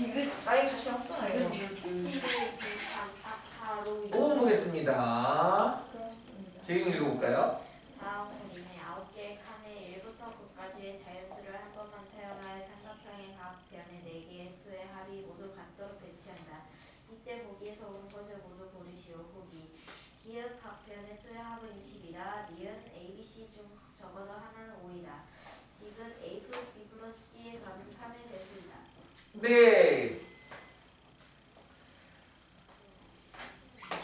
디귿 나이 자신 없어 이거. 7, 9, 3, 4, 8, 5, 6. 5번 보겠습니다. 제경 읽어볼까요? 다음 그림에 9개의 칸에 1부터 9까지의 자연수를 한 번만 사용하여 삼각형의 각 변의 4개의 수의 합이 모두 같도록 배치한다. 이때 보기에서 오는 것을 모두 고르시오. 보기. 기역 각 변의 수의 합은 20이다. 니은 ABC 중 적어도 하나는 5이다. 디귿 A 플러스 B 플러스 C의 값은 3의 배수이다. 네.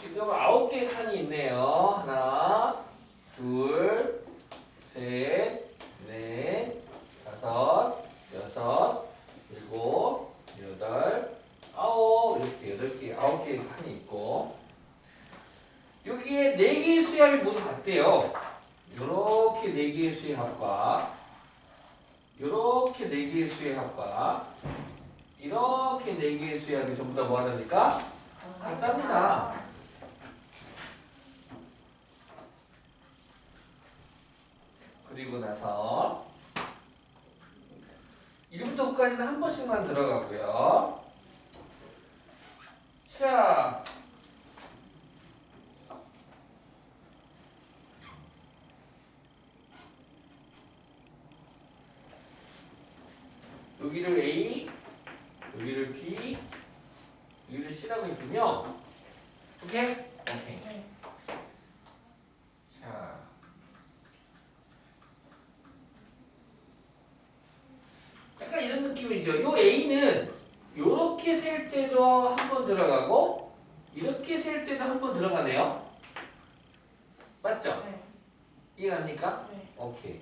지금 아홉 개의 칸이 있네요. 하나, 둘, 셋, 넷, 다섯, 여섯, 일곱, 여덟, 아홉 이렇게 여덟 개, 아홉 개의 칸이 있고 여기에 네 개의 수합이 모두 같대요. 요렇게 네 개의 수의 합과 요렇게 네 개의 수의 합과 이렇게 네 개의 수약이 전부 다 뭐하다니까? 같답니다. 그리고 나서 1부터 9까지는 한 번씩만 들어가고요. 자. 여기를 A, 여기를 B, 여기를 C라고 했군요. 오케이? 오케이. 네. 자. 약간 이런 느낌이죠. 요 A는 요렇게 셀 때도 한 번 들어가고 이렇게 셀 때도 한 번 들어가네요. 맞죠? 네. 이해갑니까? 네. 오케이.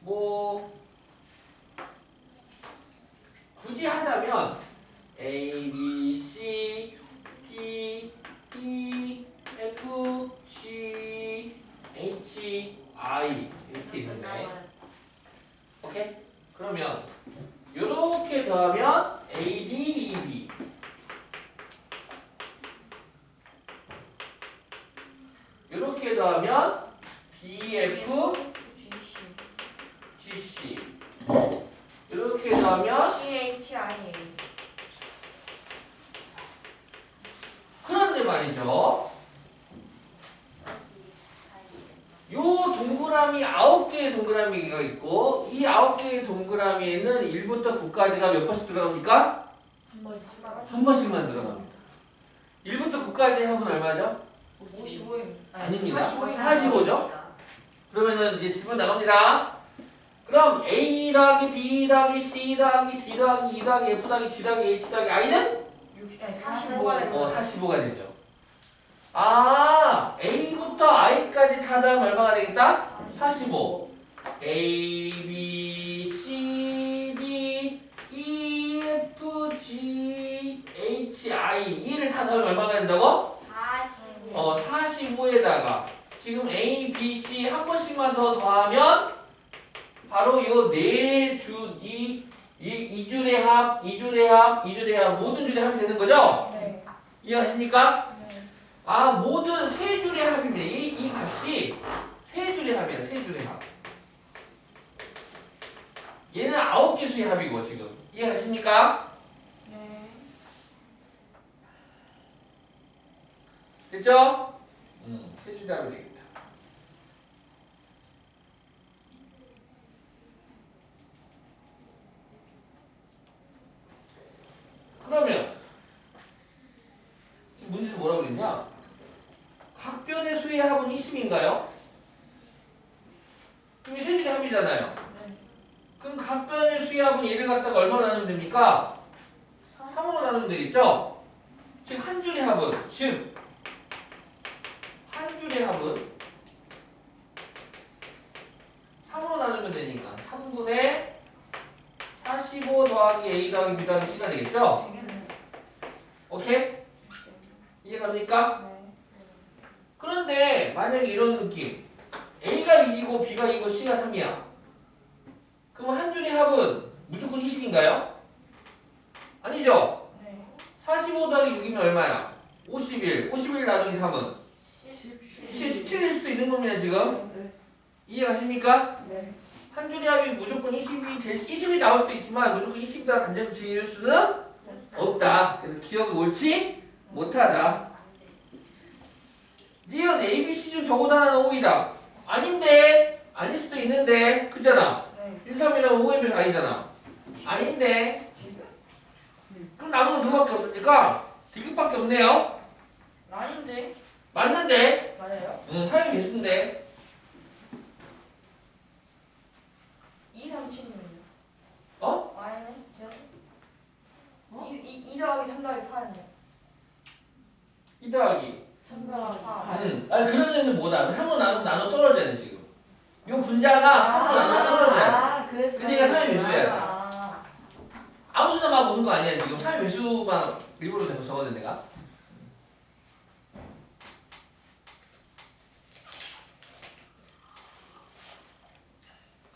뭐 굳이 하자면 A, B, C, D, E, F, G, H, I 이렇게 있는데 오케이? 그러면 이렇게 더하면 A, D, E, B 이렇게 더하면 B, F, GC. 이렇게 더하면 CHIA. 그런데 말이죠. 요 동그라미 아홉 개의 동그라미가 있고 이 아홉 개의 동그라미에는 1부터 9까지가 몇 번씩 들어갑니까? 한 번씩. 한 번씩만 들어갑니다. 1부터 9까지 합은 얼마죠? 55임. 아닙니다. 45임. 45죠? 그러면은 이제 집은 나갑니다. 그럼 A 더하기 B 더하기 C 더하기 D 더하기 E 더하기 F 더하기 G 더하기 H 더하기 I는 60, 아니 45가 45가 어 45가 되죠. 아 A부터 I까지 다 더하면 얼마가 되겠다? 45. A, B, C, D, E, F, G, H, I 이를 다 더하면 얼마가 된다고? 45. 어 45에다가 지금 A, B, C 한 번씩만 더 더하면 바로 요네줄이 이, 이 줄의 합, 이 줄의 합, 이 줄의 합 모든 줄의 합이 되는 거죠? 네. 이해하십니까? 네. 아 모든 세 줄의 합입니다. 이, 이 값이 세 줄의 합이야. 세 줄의 합. 얘는 아홉 개 수의 합이고 지금 이해하십니까? 네. 됐죠? 음, 세 줄의 합이 되겠다. 그러면 문제에서 뭐라고 그랬냐? 각변의 수의 합은 20인가요? 그럼 세 줄의 합이잖아요. 네. 그럼 각변의 수의 합은 얘를 갖다가 얼마 나누면 됩니까? 3으로 나누면 되겠죠? 즉 한 줄의 합은 즉 한 줄의 합은 3으로 나누면 되니까 3분의 45 더하기 A 더하기 B 더하기 C가 되겠죠? 되겠네. 오케이? 이해갑니까? 네. 그런데 만약에 이런 느낌 A가 1이고 B가 2고 C가 3이야 그럼 한 줄의 합은 무조건 20인가요? 아니죠? 네. 45 더하기 6이면 얼마야? 51 51 나누기 3은 10. 17일 수도 있는 겁니다 지금 네. 이해가십니까? 네. 한 줄의 합이 무조건 20이 될 20이 나올 수도 있지만 무조건 20보다 단정을 지을 수는 없다. 그래서 기억이 옳지 못하다. 니은 A, B, C 중 적어도 하나는 5이다. 아닌데 아닐 수도 있는데 그잖아. 네. 1, 3이랑 5의 아니잖아. 아닌데 그럼 남은 누구밖에 없습니까? 디귿밖에 없네요. 아닌데. 맞는데 맞아요. 응, 사람이 개수인데 2, 3, 7이면요. 어? 아니네. 어? 2, 2, 2 더하기 3 더하기 8인데. 2 더하기 3 더하기 8. 응. 아니 그런 애는 뭐다? 3로 나눠 나눠 떨어져야 돼 지금. 요 분자가 3로 나눠 떨어져야 돼. 아, 그래서. 삼의 매수야 돼. 아, 아무 수나 막 오는 거 아니야 지금. 3의 매수만 일부러 계속 적었는 내가.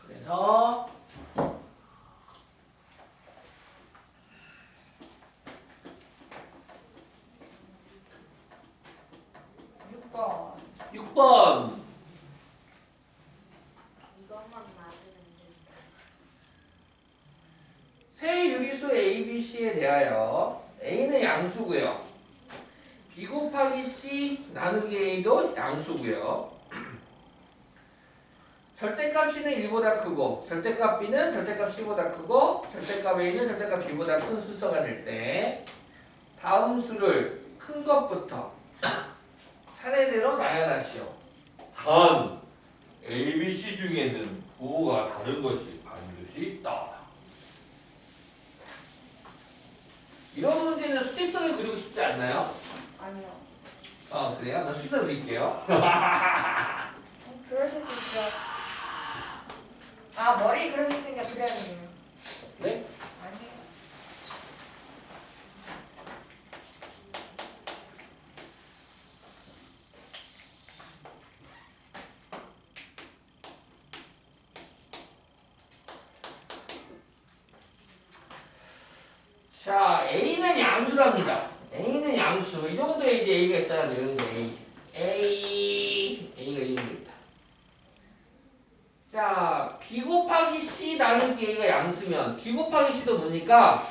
그래서 육 번 6번 이것만 맞으면 된다. 세 유리수 A, B, C에 대하여 A는 양수고요. B 곱하기 C 나누기 A도 양수고요. 절대값 C는 1보다 크고 절대값 B는 절대값 C보다 크고 절대값 A는 절대값 B보다 큰 순서가 될 때 다음 수를 큰 것부터 차례대로 나열하시오. 단 A, B, C 중에는 부호가 다른 것이 반드시 있다. 이런 문제는 수직선을 그리고 싶지 않나요? 아니요. 아 그래요? 난 수직선 그릴게요. 어, 그럴 수도 있죠. 아, 머리 그런 게 그래야겠네요. 네? 아니에요. 자 A는 양수랍니다. A는 양수. 이 정도에 이제 A가. 이런 거 A. A. A가 이 정도 있다. 자 B 곱하기 C 나누기 A가 양수면 B 곱하기 C도 뭡니까?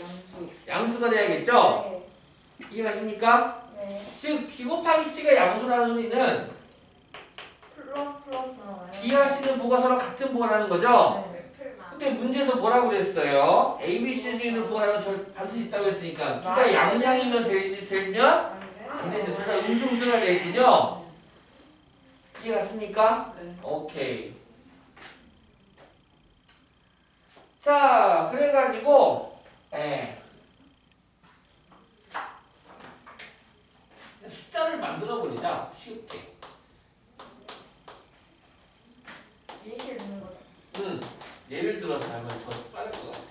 영수. 양수가 돼야겠죠? 네. 이해가십니까? 네. 즉 B 곱하기 C가 양수라는 소리는 플러스 플러스 나와요. B와 C는 부가 서로 같은 부호라는 거죠? 네. 풀만. 근데 문제에서 뭐라고 그랬어요? A, B, C 중에는 부가 다른 절 반드시 있다고 했으니까 둘 다 양양이면 되지 되면? 안 되죠. 둘다 음수음수가 되겠군요. 이해 갔습니까? 네. 오케이. 자, 그래가지고 예. 숫자를 만들어 버리자 쉽게. 예시를 듣는 거죠. 음, 예를 들어서 하면 더 빠를 것 같아.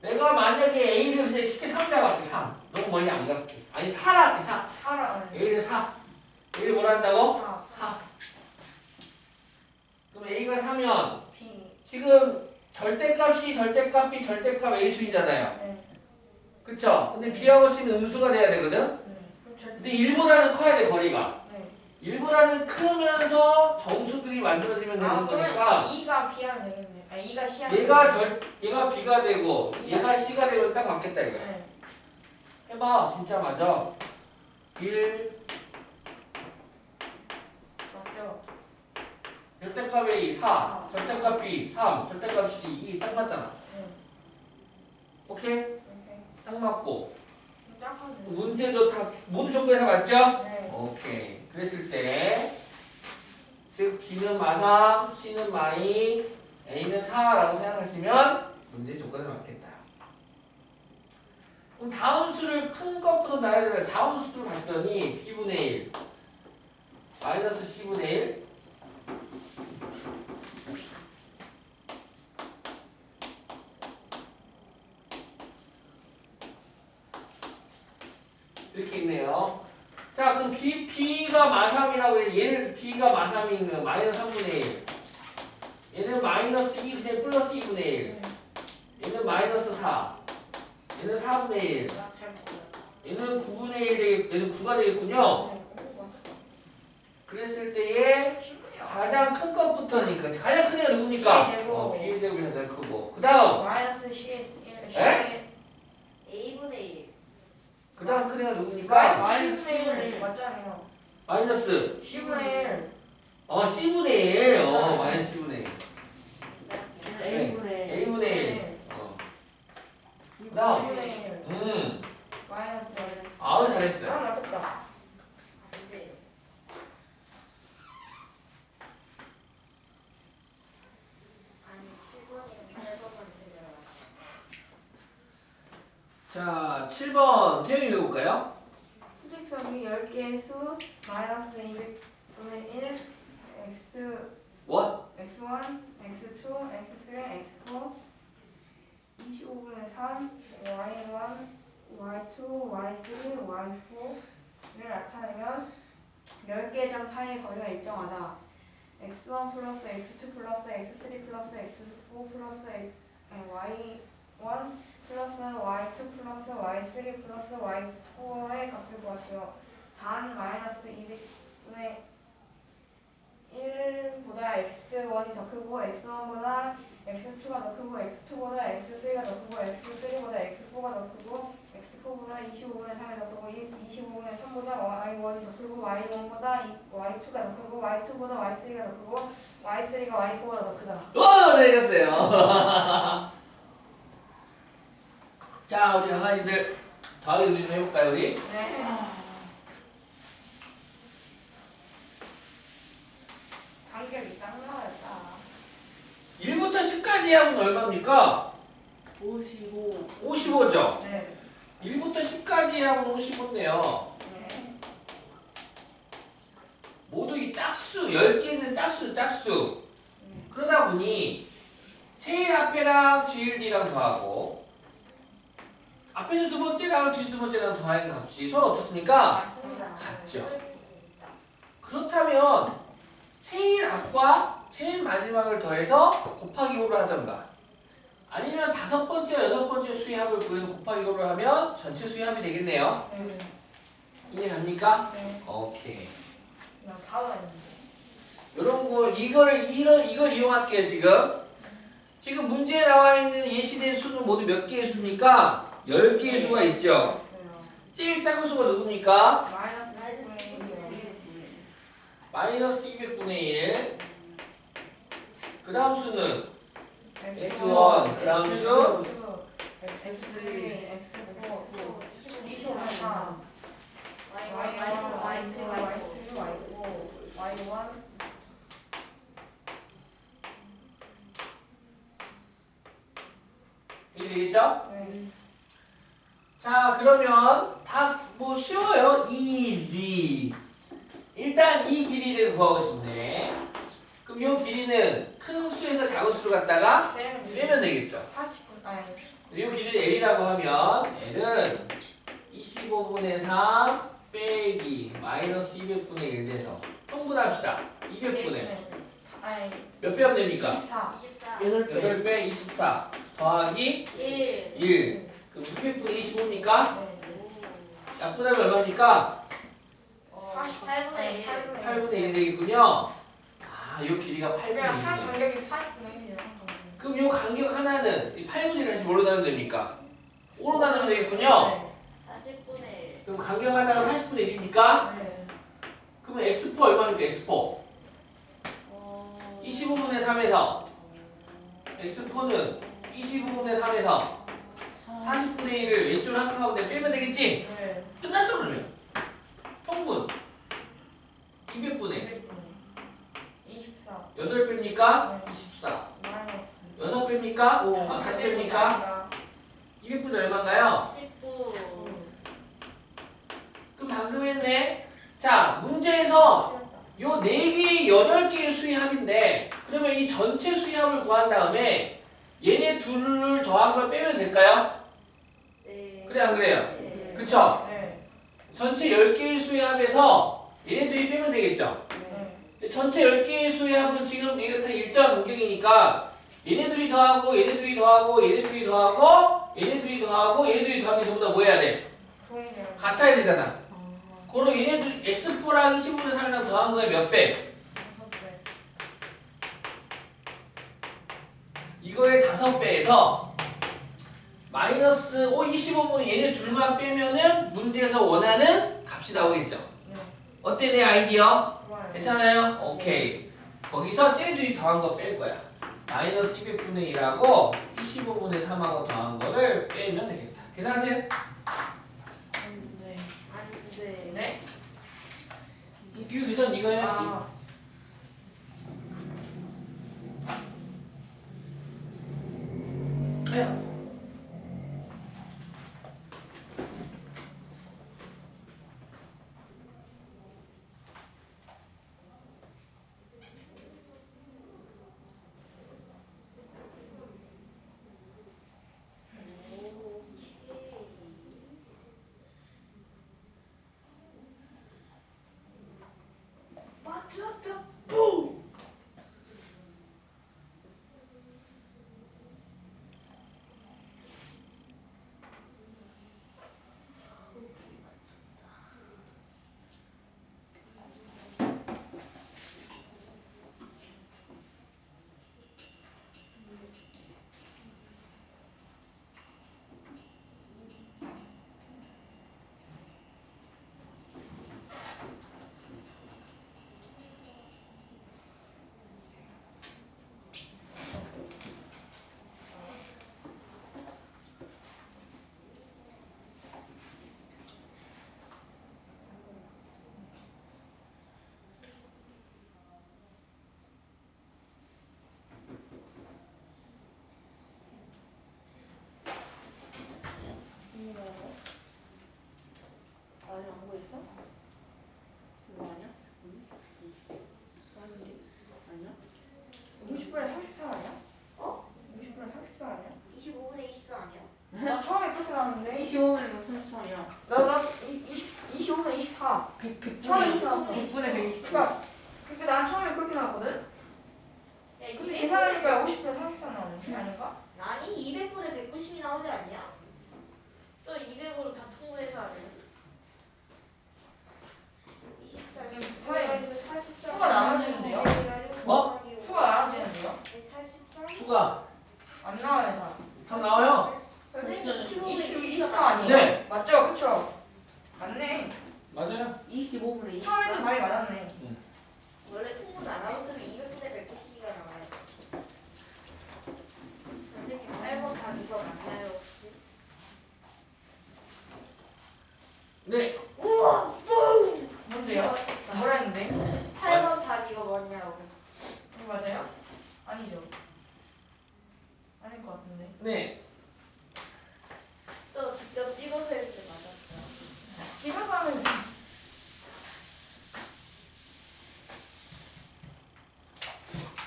내가 만약에 A를 그냥 쉽게 3자 갈게, 3. 너무 멀리 안 갈게. 아니, 4라 할게, 4. 살아. 네. A를 4. A를 뭐라 한다고? 사. 4. 그럼 A가 4면 B. 지금 절대값이 절대값 B 절대값 A 수이잖아요. 네. 그쵸? 근데 B하고 C는 음수가 돼야 되거든? 네. 근데 1보다는 커야 돼, 거리가. 네. 1보다는 크면서 정수들이 만들어지면 되는 아, 거니까 그러면 2가 B하면 되겠네. 아, 2가 C 하면 얘가 절 얘가 B가 되고 얘가 C가 되면 딱 맞겠다 이거. 네. 해봐 진짜 맞아. 1 맞죠? 절대값 A 4 절대값 B 3 절대값 C 2딱 맞잖아. 네. 오케이. 딱 맞고 돼요. 문제도 다 모두 전부 다 맞죠? 네. 오케이 그랬을 때 즉 B는 마삼 C는 마이 A는 4라고 생각하시면 문제 조건에 맞겠다. 그럼 다음 수를 큰 것부터 나열해 봐. 다음 수를 봤더니 B분의 1 마이너스 C분의 1 이렇게 있네요. 자, 그럼 B, B가 마삼이라고 해서 얘를 B가 마삼이면 마이너스 3분의 1. 얘는 마이너스 2 그냥 플러스 2분의 1. 네. 얘는 마이너스 4. 얘는 4분의 1. 나잘 몰라요. 얘는 9분의 1 되겠, 얘는 9가 되겠군요. 네. 그랬을 때에. 가장 큰 것부터 처음부터니까 가장 큰 애가 누굽니까? 제곱. 어, B의 제곱이 가장 크고 그 다음 마이너스 11 에? 1. 그 다음 큰 애가 누굽니까? 마이너스 10분의 1 맞잖아요. 마이너스 10분의 1어 C분의 1 어 마이너스 C분의 1 A분의 A분의 1 어. 그 다음 2분의 1 음. 마이너스 1 아우 잘했어요 아 맞았다 근데 아니 7번이 8번만 제대로 자 7번 태영이 읽어볼까요? 수직선이 10개의 수 마이너스 200분의 1 x 원 x1, x2, x3, x4 25분의 3 y1, y2, y3, y4를 나타내면 10개의 점 사이의 거리가 일정하다. x1 플러스 x2 플러스 x3 플러스 x4 플러스 y1 플러스 y2 플러스 y3 플러스 y4의 값을 구하시오. 단 마이너스 200분의 1보다 x1이 더 크고 x1보다 x2가 더 크고 x2보다 x3가 더 크고 x3보다 x4가 더 크고 x4보다 25분의 3이 더 크고 25분의 3보다 y1이 더 크고 y1보다 y2가 더 크고 y2보다 y3가 더 크고 y3가 y4보다 더 크다. 오 잘했어요 자 우리 강아지들 더하기 우리 좀 해볼까요 우리? 네. 간격이 딱 나왔다. 1부터 10까 지 하면 얼마입니까? 55 55죠? 네. 1부터 10까지 하면 55네요 네. 모두 이 짝수 10개는 짝수 짝수 그러다 보니 제일 앞에랑 제일 뒤랑 더하고 앞에서 두 번째랑 뒤두 번째랑 더하는 값이 서로 어떻습니까? 맞습니다. 같죠. 그렇다면 제일 앞과 제일 마지막을 더해서 곱하기 5를 하던가 아니면 다섯 번째, 여섯 번째 수의 합을 구해서 곱하기 5를 하면 전체 수의 합이 되겠네요. 네. 이해 갑니까? 네. 오케이. 그냥 다 넣었는데. 이런 거 이걸 이런 이걸 이용할게요 지금. 지금 문제에 나와 있는 예시된 수는 모두 몇 개의 수입니까? 10개의 수가 있죠. 있어요. 제일 작은 수가 누굽니까? 마이너스 마이너스 1분의 1이요. 마이너스 200분의 1. 그 다음 수는 X1, 그 다음 수 X3, X4, 25, 25, 3, Y1, Y1, Y2, Y2, Y3, Y3, Y4, Y1. 이게 되겠죠? 네. 자 그러면 다 뭐 쉬워요. easy. 일단 이 길이를 구하고 싶네. 그럼 이 길이는 큰 수에서 작은 수를 갖다가 빼면 되겠죠. 40분, 아니, 이 길이를 L이라고 하면 L은 25분의 3 빼기 마이너스 200분의 1 돼서 통분합시다. 200분의 네. 아니, 몇 배 하면 됩니까? 24. 24, 8배 8배 24 더하기 1, 1 그럼 600분의 25니까 네. 약분하면 얼마입니까? 어, 8분의 1. 8분의 8분의 1이 되겠군요. 아, 요 길이가 8분의 그냥 한 1이네. 간격이 40분의 1이에요. 한 간격이. 그럼 요 간격 하나는 이 8분의 다시 뭘로 나누면 됩니까? 5로 나누면 되겠군요. 네. 40분의 1, 그럼 간격 하나가 40분의 1입니까? 네. 그러면 x4 얼마입니까? x4 어, 25분의 3에서 x4는 25분의 3에서 40분의 1을 왼쪽으로 한 칸가운데 빼면 되겠지? 네. 끝났어 그러면 통분 200분의 24. 8배입니까? 24 마이너스. 6배입니까? 오. 아, 4배입니까? 200분의 얼마인가요? 19, 그럼 방금 했네 자 문제에서 요 4개, 8개의 수의 합인데 그러면 이 전체 수의 합을 구한 다음에 얘네 둘을 더한 걸 빼면 될까요? 네. 그래 안 그래요? 네. 그쵸? 네. 전체 10개의 수의 합에서 얘네들이 빼면 되겠죠? 전체 10개의 수의 합은 지금 이거 다 일정한 간격이니까 얘네들이 더하고 얘네들이 더하고 얘네들이 더하고 얘네들이 더하고 얘네들이 더하면 전부 다 뭐 해야 돼? 동일해요. 같아야 되잖아 그럼 얘네들 x4랑 15분의 3이랑 더한 거에 몇 배? 다섯 배. 이거의 다섯 배에서 마이너스 5, 25분의 얘네 둘만 빼면은 문제에서 원하는 값이 나오겠죠. 네. 어때 내 아이디어? 괜찮아요? 오케이. 거기서 쟤들이 더한 거 뺄 거야. 마이너스 200분의 1하고 25분의 3하고 더한 거를 빼면 되겠다. 계산하세요. 네. 안돼 네? 이 계산 네가 해야지. 아,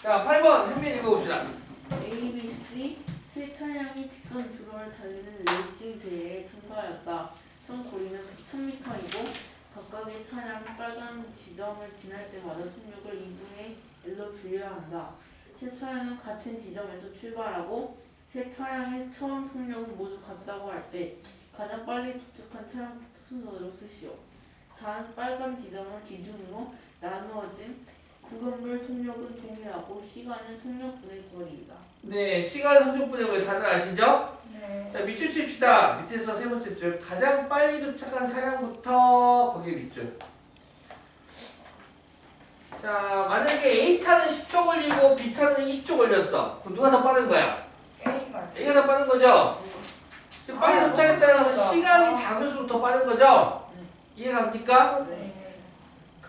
자, 8번 현민 읽어봅시다. ABC 세 차량이 직선 주로를 달리는 레이싱 대회에 참가하였다. 총 거리는 1,000m이고 각각의 차량 빨간 지점을 지날 때마다 속력을 2분의 1로 줄여야 한다. 세 차량은 같은 지점에서 출발하고 세 차량의 처음 속력은 모두 같다고 할 때 가장 빨리 도착한 차량부터 순서대로 쓰시오. 단 빨간 지점을 기준으로 나누어진 구간별 속력은 동일하고 시간은 속력분의 거리이다. 네, 시간 성적분의 거 다들 아시죠? 네 자, 밑줄 칩시다. 밑에서 세 번째 줄. 가장 빨리 도착한 차량부터 거기에 밑줄. 자, 만약에 A차는 10초 걸리고 B차는 20초 걸렸어. 그럼 누가 더 빠른 거야? A가 A가 더 빠른 거죠? 지금 빨리 아, 도착했다는 건. 시간이 아. 작을수록 더 빠른 거죠? 이해갑니까? 네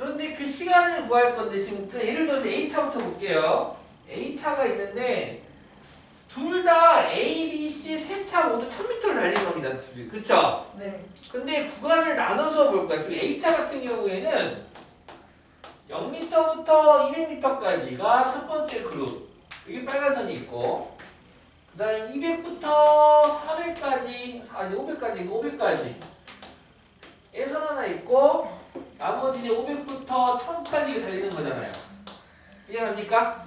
그런데 그 시간을 구할 건데 지금 그 예를 들어서 A차부터 볼게요. A차가 있는데 둘 다 A, B, C 세 차 모두 1000m를 달린 겁니다. 그쵸? 네. 근데 구간을 나눠서 볼 거야. 지금 A차 같은 경우에는 0m부터 200m까지가 첫 번째 그룹. 여기 빨간 선이 있고 그 다음에 200부터 400까지, 아니 500까지, 500까지 에선 하나 있고 500부터 1000까지 달리는 거잖아요. 이해갑니까?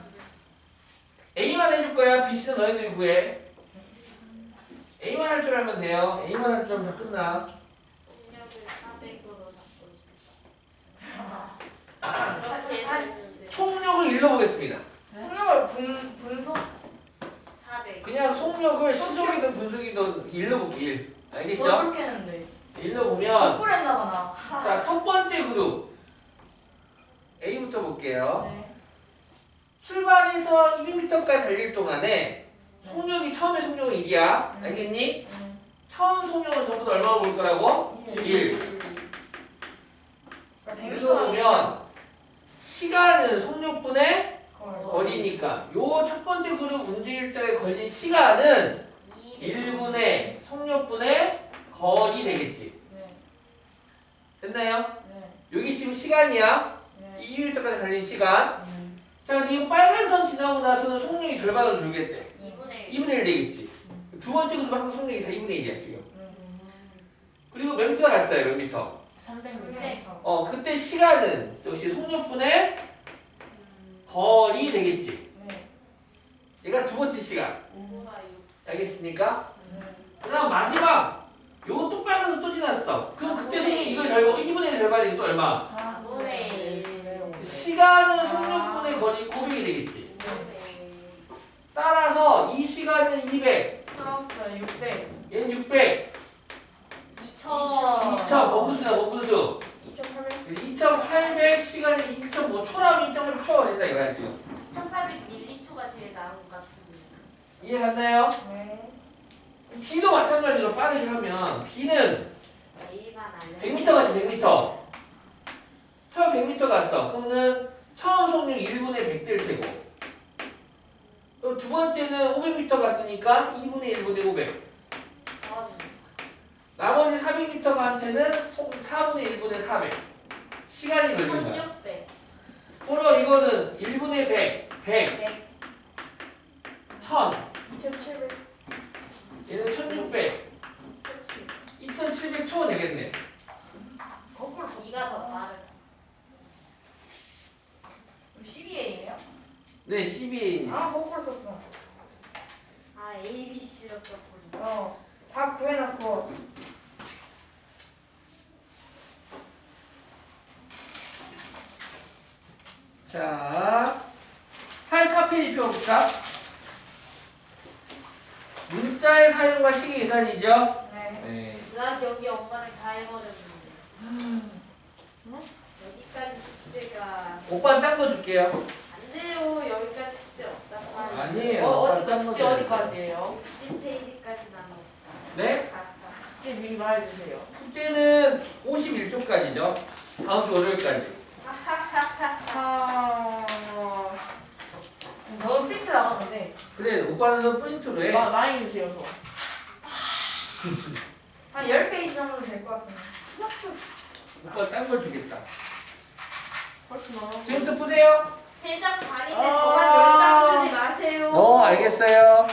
A만 해줄 거야. B씨는 너희들이 구해. A만 할 줄 알면 돼요. A만 할 줄 알면 다 끝나. 속력을 400으로 잡고 싶다 그렇게 해서 했는데 총력을 일러보겠습니다. 속력을 분 분속 400 400. 그냥 속력을 시속이든 분속이든 일로 볼게 1 알겠죠? 그렇게 했는데. 일로 보면 거꾸로 했나 봐자첫 번째 그룹 A부터 볼게요 나. 네. 출발해서 200m까지 달릴 동안에 속력이 처음에 속력은 1이야 알겠니? 음. 처음 속력은 전부 다 얼마나 볼 거라고? 1 그러니까 일로 보면 시간은 속력분의. 거리니까 요 첫 번째 그룹 움직일 때 걸린 시간은 1분의 속력분의 거리 되겠지 네. 됐나요? 네. 여기 지금 시간이야 네. 200m까지 달린 시간 음. 자 근데 이 빨간 선 지나고 나서는 속력이 절반으로 줄겠대 2분의 2분의 1 되겠지 두 번째 그룹 항상 속력이 다 2분의 1이야 지금 음. 그리고 몇 미터 갔어요 몇 미터 300m. 네. 어 그때 시간은 역시 속력분의 거리 되겠지 네. 얘가 두 번째 시간 5보다 6. 알겠습니까? 네. 그 다음 마지막 요거 또 빨간 선또 지났어 그럼 그때 속력 이거 절반 2분의 1 절반이니까 또 얼마? 4분의 시간은 속력분의 거리 900이 되겠지 5분의 따라서 이 시간은 200 플러스 600. 얘는 600 이천. 2000 범분수다 범분수 2800. 2800 시간에 2.5 초라면 2.8초가 된다 이거야 지금 2800ml초가 제일 나은 것 같은데. 이해갔나요? 네. B도 마찬가지로 빠르게 하면 B는 A만 알려. 100m 같지 100m 처음 100m 갔어 그러면 처음 속력 1분의 100될 테고. 그럼 두 번째는 500m 갔으니까 2분의 1분의 500전 나머지 400m한테는 4분의 1분의 400 시간이 걸린 거야. 1600. 그럼 이거는 1분의 100 100 100. 1000 2700. 얘는 1600 2700초 되겠네 거꾸로. 2가 더 빠르다. 12A예요? 네 12A 아, 거꾸로 썼어. 아 A, B, C로 썼군요. 어. 다 구해놓고. 자, 44페이지 펴볼까? 문자의 사용과 시계 계산이죠? 네. 네. 나 여기 엄마를 다 해버렸는데. 여기까지 숙제가 오빠는 딴거 줄게요. 안 돼요. 여기까지 숙제 없단 말이에요. 아니에요. 어, 어디 딴거 숙제 줘야지. 어디까지예요? 60페이지까지 남았다. 네? 아까. 숙제 미리 말해주세요. 숙제는 51쪽까지죠. 다음 주 월요일까지. 아, 너무 프린트 나갔는데. 그래, 오빠는 프린트로 해. 마, 많이 주세요. 저. 한 10페이지 정도 될 것 같은데. 오빠 딴 걸 주겠다. 훨씬 많아. 지금부터 푸세요. 세장 반인데 아. 저만 10장 주지 마세요. 어, 알겠어요.